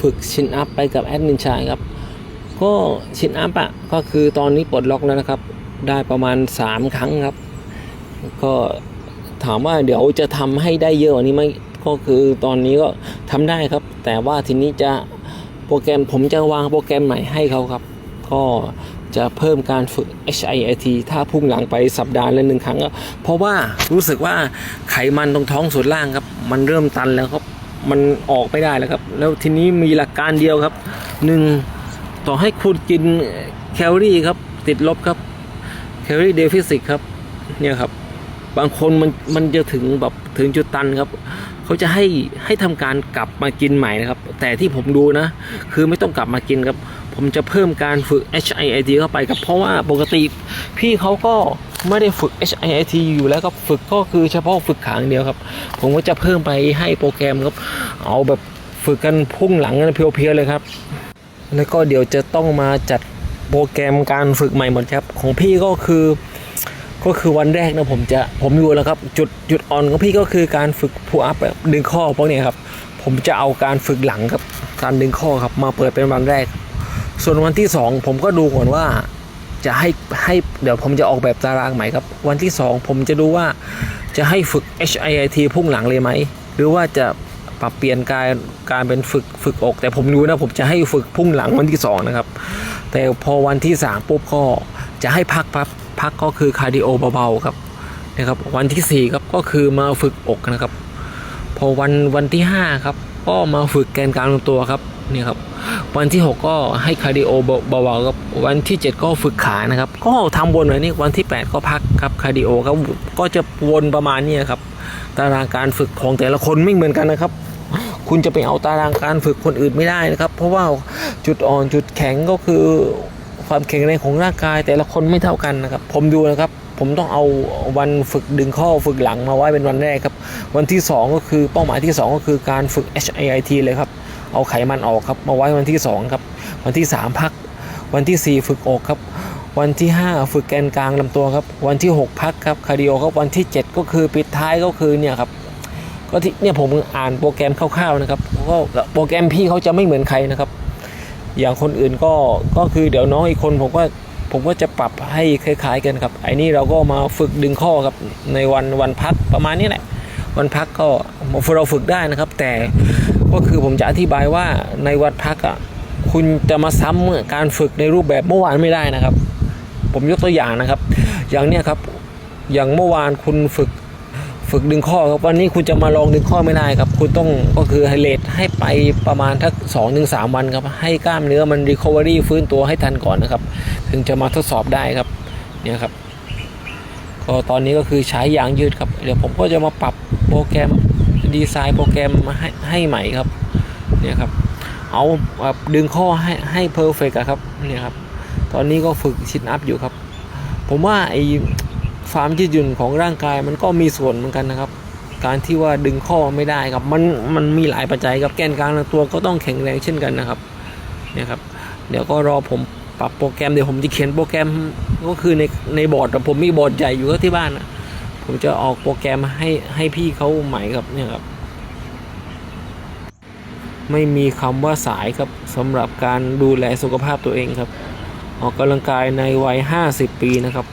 ฝึกชินอัพไปกับแอดมินชายครับ ก็ชินอัพอะก็คือตอนนี้ปลดล็อกแล้วนะครับ ได้ประมาณ 3 ครั้งครับ ก็ถามว่าเดี๋ยวจะทำให้ได้เยอะกว่านี้ไหมก็คือตอนนี้ก็ทำได้ครับ แต่ว่าทีนี้จะโปรแกรมผมจะวางโปรแกรมใหม่ให้เขาครับ ก็จะเพิ่มการฝึก HIIT ถ้าพุ่งหลังไปสัปดาห์ละหนึ่งครั้งก็เพราะว่ารู้สึกว่าไขมันตรงท้องส่วนล่างครับ มันเริ่มตันแล้วครับ มันออกไม่ได้แล้วครับ แล้วทีนี้มีหลักการเดียวครับหนึ่งต่อให้คุณกินแคลอรี่ครับ ติดลบครับแคลอรี่เดฟิซิตครับเนี่ยครับ บางคนมันมันจะถึงแบบถึงจุดตันครับเขาจะให้ให้ทำการกลับมากินใหม่นะครับ แต่ที่ผมดูนะ คือไม่ต้องกลับมากินครับ ผมจะเพิ่มการฝึก HIIT เข้าไปครับ เพราะว่าปกติพี่เขาก็ ไม่ได้ฝึก HIIT อยู่แล้วครับฝึกก็คือเฉพาะฝึกขางเดียวครับ ผมก็จะเพิ่มไปให้โปรแกรมครับ เอาแบบฝึกกันพุ่งหลังกันเพียวๆเลยครับ แล้วก็เดี๋ยวจะต้องมาจัดโปรแกรมการฝึกใหม่หมดครับ ของพี่ก็คือก็คือวันแรกนะผมจะผมอยู่แล้วครับ จุดจุดอ่อนของพี่ก็คือการฝึกพูอัพแบบดึงข้อพวกนี้ครับ ผมจะเอาการฝึกหลังครับการดึงข้อครับมาเปิดเป็นวันแรก ส่วนวันที่สองผมก็ดูก่อนว่า จะให้ให้เดี๋ยวผมจะออกแบบตารางใหม่ครับ วันที่สองผมจะดูว่าจะให้ฝึก HIIT พุ่งหลังเลยไหม หรือว่าจะปรับเปลี่ยนการการเป็นฝึกฝึกอก แต่ผมรู้นะผมจะให้ฝึกพุ่งหลังวันที่สองนะครับ แต่พอวันที่สามปุ๊บก็จะให้พักพักพักก็คือคาร์ดิโอเบาๆครับนะครับวันที่สี่ครับก็คือมาฝึกอกนะครับ พอวันวันที่ห้าครับก็มาฝึกแกนกลางลำตัวครับ นี่ครับวันที่ 6 ก็ให้คาร์ดิโอเบาๆครับวันที่ 7 ก็ฝึกขานะครับ ก็ทำวนแบบนี้วันที่ 8 ก็พักครับคาร์ดิโอครับก็จะวนประมาณนี้ครับ ตารางการฝึกของแต่ละคนไม่เหมือนกันนะครับ คุณจะไปเอาตารางการฝึกคนอื่นไม่ได้นะครับ เพราะว่าจุดอ่อนจุดแข็งก็คือความแข็งแรงของร่างกายแต่ละคนไม่เท่ากันนะครับ ผมดูนะครับผมต้องเอาวันฝึกดึงข้อฝึกหลังมาไว้เป็นวันแรกครับ วันที่ 2 ก็คือเป้าหมายที่ 2 ก็คือการฝึก HIIT เลยครับ เอาไขมันออกครับ มาไว้วันที่ 2 ครับ วันที่ 3 พัก วันที่ 4 ฝึกอกครับ วันที่ 5 ฝึกแกนกลางลำตัวครับ วันที่ 6 พักครับคาร์ดิโอครับ วันที่ 7 ก็คือปิดท้ายก็คือเนี่ยครับ ก็ที่เนี่ยผมอ่านโปรแกรมคร่าวๆนะครับ ก็โปรแกรมพี่เขาจะไม่เหมือนใครนะครับ อย่างคนอื่นก็ ก็คือเดี๋ยวน้องอีกคนผมก็ผมก็จะปรับให้คล้ายๆกันครับ ไอ้นี่เราก็มาฝึกดึงข้อครับในวันวันพักประมาณนี้แหละ วันพักก็เราฝึกได้นะครับ แต่ ก็คือผมจะอธิบายว่าในวันพักอะคุณจะมาซ้ำการฝึกในรูปแบบเมื่อวานไม่ได้นะครับ ผมยกตัวอย่างนะครับ อย่างเนี้ยครับอย่างเมื่อวานคุณฝึกฝึกดึงข้อครับวันนี้คุณจะมาลองดึงข้อไม่ได้ครับ คุณต้องก็คือไฮเลทให้ไปประมาณทักสองถึงสามวันครับ ให้กล้ามเนื้อมันรีคอเวอรี่ฟื้นตัวให้ทันก่อนนะครับ ถึงจะมาทดสอบได้ครับเนี่ยครับก็ตอนนี้ก็คือใช้ยางยืดครับ เดี๋ยวผมก็จะมาปรับโปรแกรม ดีไซน์โปรแกรมให้ให้ใหม่ครับเนี่ยครับเอาแบบดึงข้อให้ให้เพอร์เฟกครับเนี่ยครับ ตอนนี้ก็ฝึกชิดอัพอยู่ครับ ผมว่าไอ้ความยืดหยุ่นของร่างกายมันก็มีส่วนเหมือนกันนะครับ การที่ว่าดึงข้อไม่ได้ครับมันมันมีหลายปัจจัยครับแกนกลางลำตัวก็ต้องแข็งแรงเช่นกันนะครับเนี่ยครับ เดี๋ยวก็รอผมปรับโปรแกรมเดี๋ยวผมจะเขียนโปรแกรมก็คือในในบอร์ดอะผมมีบอร์ดใหญ่อยู่ที่บ้านนะ ผมจะออกโปรแกรมให้ให้พี่เขาใหม่ครับเนี่ยครับ ไม่มีคำว่าสายครับสำหรับการดูแลสุขภาพตัวเองครับ ออกกำลังกายในวัย 50 ปีนะครับ